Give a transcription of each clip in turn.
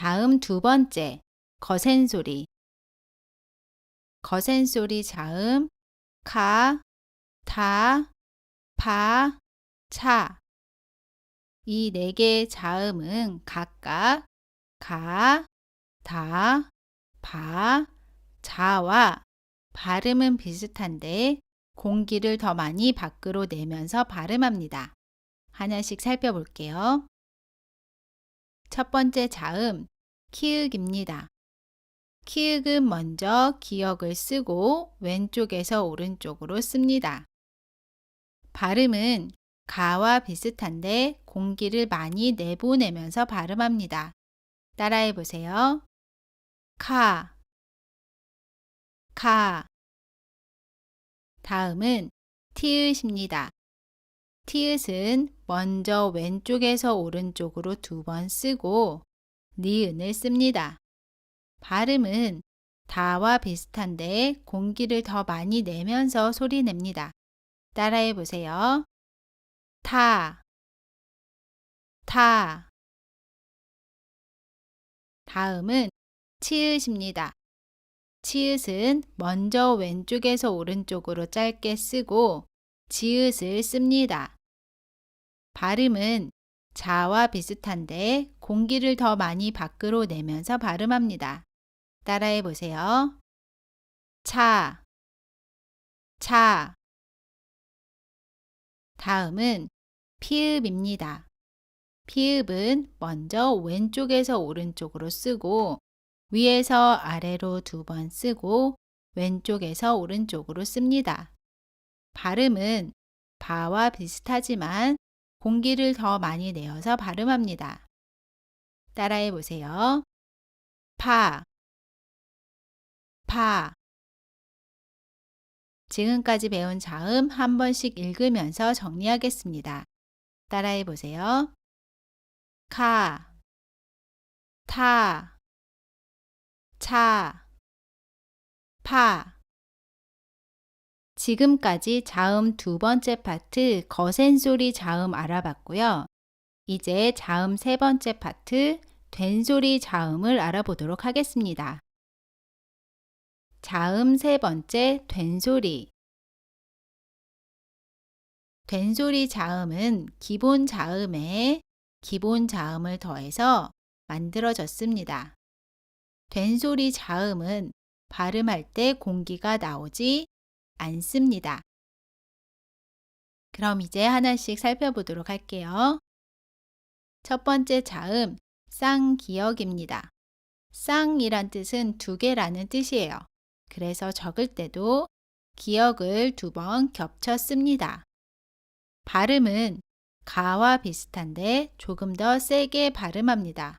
자음 두 번째, 거센 소리. 거센 소리 자음, 가, 다, 바, 차. 이 네 개의 자음은 각각 가, 다, 바, 자와 발음은 비슷한데 공기를 더 많이 밖으로 내면서 발음합니다. 하나씩 살펴볼게요. 첫 번째 자음, 키읔입니다. 키읔은 먼저 기역을 쓰고 왼쪽에서 오른쪽으로 씁니다. 발음은 가와 비슷한데 공기를 많이 내보내면서 발음합니다. 따라해 보세요. 카, 카. 다음은 티읕입니다. 티읕은 먼저 왼쪽에서 오른쪽으로 두 번 쓰고 니은을 씁니다. 발음은 다와 비슷한데 공기를 더 많이 내면서 소리 냅니다. 따라해 보세요. 타, 타. 다음은 치읓입니다. 치읓은 먼저 왼쪽에서 오른쪽으로 짧게 쓰고 지읒을 씁니다. 발음은 자와 비슷한데 공기를 더 많이 밖으로 내면서 발음합니다. 따라해 보세요. 차, 차. 다음은 피읍입니다. 피읍은 먼저 왼쪽에서 오른쪽으로 쓰고 위에서 아래로 두 번 쓰고 왼쪽에서 오른쪽으로 씁니다. 발음은 바와 비슷하지만 공기를 더 많이 내어서 발음합니다. 따라해 보세요. 파, 파. 지금까지 배운 자음 한 번씩 읽으면서 정리하겠습니다. 따라해 보세요. 카, 타, 차, 파. 지금까지 자음 두 번째 파트 거센 소리 자음 알아봤고요. 이제 자음 세 번째 파트 된 소리 자음을 알아보도록 하겠습니다. 자음 세 번째 된 소리. 된 소리 자음은 기본 자음에 기본 자음을 더해서 만들어졌습니다. 된 소리 자음은 발음할 때 공기가 나오지 않습니다. 그럼 이제 하나씩 살펴보도록 할게요. 첫 번째 자음, 쌍기역입니다. 쌍이란 뜻은 두 개라는 뜻이에요. 그래서 적을 때도 기역을 두 번 겹쳐 씁니다. 발음은 가와 비슷한데 조금 더 세게 발음합니다.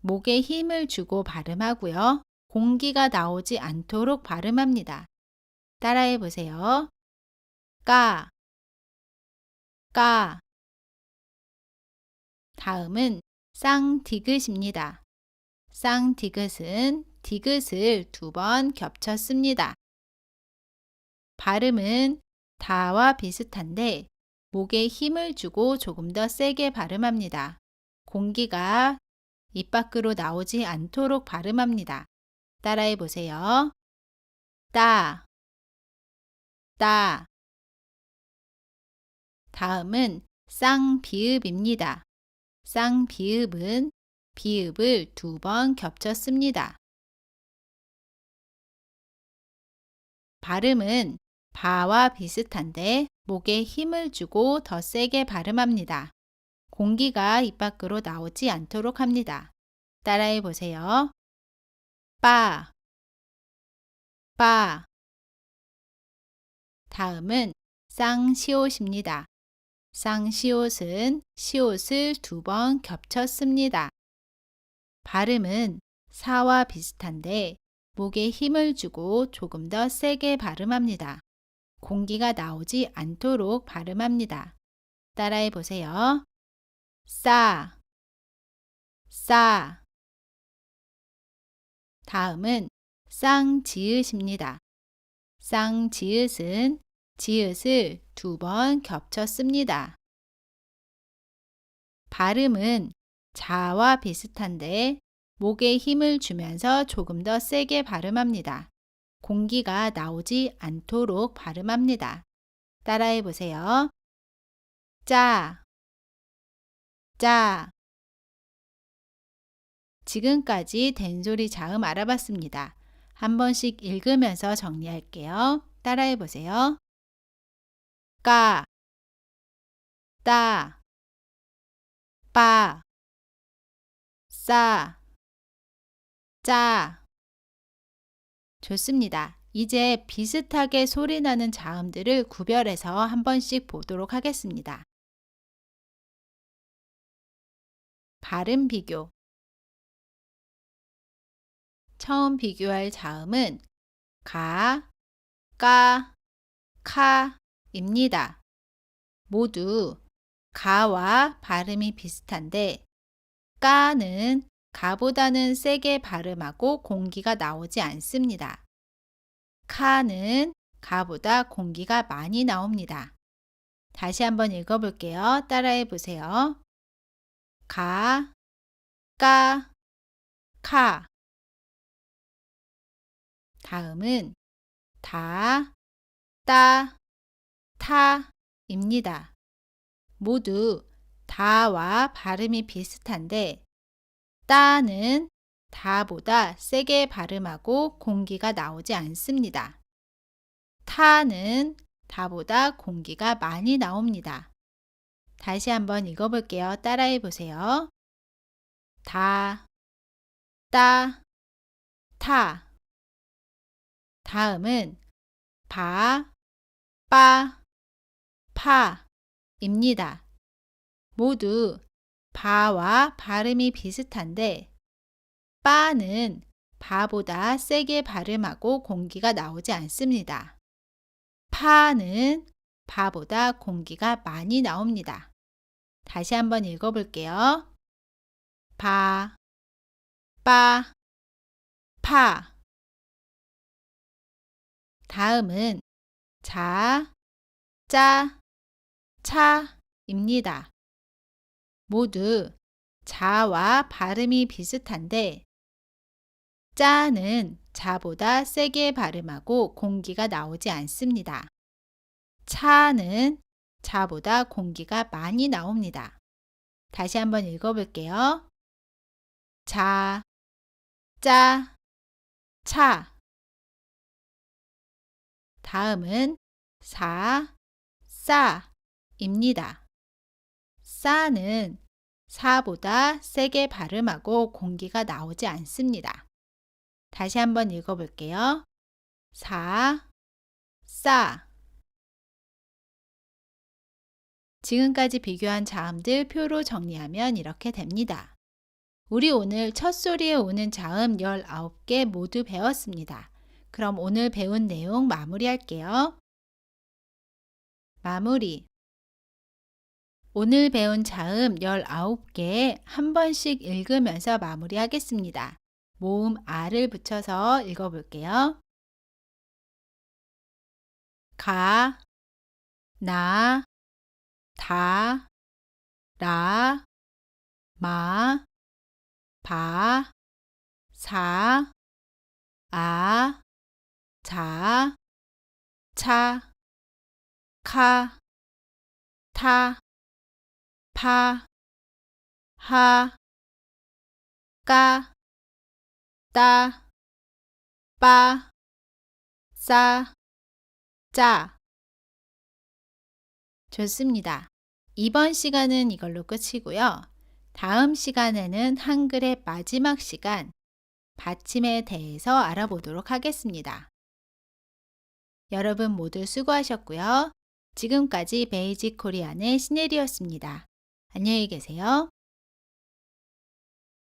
목에 힘을 주고 발음하고요. 공기가 나오지 않도록 발음합니다. 따라해 보세요. 까, 까. 다음은 쌍디귿입니다. 쌍디귿은 디귿을 두 번 겹쳐 씁니다. 발음은 다와 비슷한데 목에 힘을 주고 조금 더 세게 발음합니다. 공기가 입 밖으로 나오지 않도록 발음합니다. 따라해 보세요. 따, 따. 다음은 쌍비읍입니다. 쌍비읍은 비읍을 두 번 겹쳐 씁니다. 발음은 바와 비슷한데 목에 힘을 주고 더 세게 발음합니다. 공기가 입 밖으로 나오지 않도록 합니다. 따라해 보세요. 빠, 빠. 다음은 쌍시옷입니다. 쌍시옷은 시옷을 두 번 겹쳐 씁니다. 발음은 사와 비슷한데 목에 힘을 주고 조금 더 세게 발음합니다. 공기가 나오지 않도록 발음합니다. 따라해 보세요. 싸, 싸. 다음은 쌍지읒입니다. 쌍지읒은 지읒을 두 번 겹쳐 씁니다. 발음은 자와 비슷한데 목에 힘을 주면서 조금 더 세게 발음합니다. 공기가 나오지 않도록 발음합니다. 따라해 보세요. 짜, 짜. 지금까지 된소리 자음 알아봤습니다. 한 번씩 읽으면서 정리할게요. 따라해 보세요. 까, 따, 빠, 싸, 짜. 좋습니다. 이제 비슷하게 소리 나는 자음들을 구별해서 한 번씩 보도록 하겠습니다. 발음 비교. 처음 비교할 자음은 가, 까, 카 입니다. 모두 가와 발음이 비슷한데 까는 가보다는 세게 발음하고 공기가 나오지 않습니다. 카는 가보다 공기가 많이 나옵니다. 다시 한번 읽어볼게요. 따라해 보세요. 가, 까, 카. 다음은 다, 따, 타입니다. 모두 다와 발음이 비슷한데 따는 다보다 세게 발음하고 공기가 나오지 않습니다. 타는 다보다 공기가 많이 나옵니다. 다시 한번 읽어볼게요. 따라해 보세요. 다, 따, 타. 다음은 바, 빠, 파입니다. 모두 바와 발음이 비슷한데 빠는 바보다 세게 발음하고 공기가 나오지 않습니다. 파는 바보다 공기가 많이 나옵니다. 다시 한번 읽어볼게요. 바, 빠, 파. 다음은 자, 짜, 차입니다. 모두 자와 발음이 비슷한데 짜는 자보다 세게 발음하고 공기가 나오지 않습니다. 차는 자보다 공기가 많이 나옵니다. 다시 한번 읽어볼게요. 자, 짜, 차. 다음은 사, 싸 입니다. 싸는 사보다 세게 발음하고 공기가 나오지 않습니다. 다시 한번 읽어볼게요. 사, 싸. 지금까지 비교한 자음들 표로 정리하면 이렇게 됩니다. 우리 오늘 첫 소리에 오는 자음 19개 모두 배웠습니다. 그럼 오늘 배운 내용 마무리할게요. 마무리. 오늘 배운 자음 19개 한 번씩 읽으면서 마무리하겠습니다. 모음 R을 붙여서 읽어볼게요. 가, 나, 다, 라, 마, 바, 사, 아, 자, 차, 카, 타, 파, 하, 까, 따, 빠, 싸, 짜. 좋습니다. 이번 시간은 이걸로 끝이고요. 다음 시간에는 한글의 마지막 시간, 받침에 대해서 알아보도록 하겠습니다. 여러분 모두 수고하셨고요. 지금까지 베이직 코리안의 시네리였습니다. 안녕히 계세요.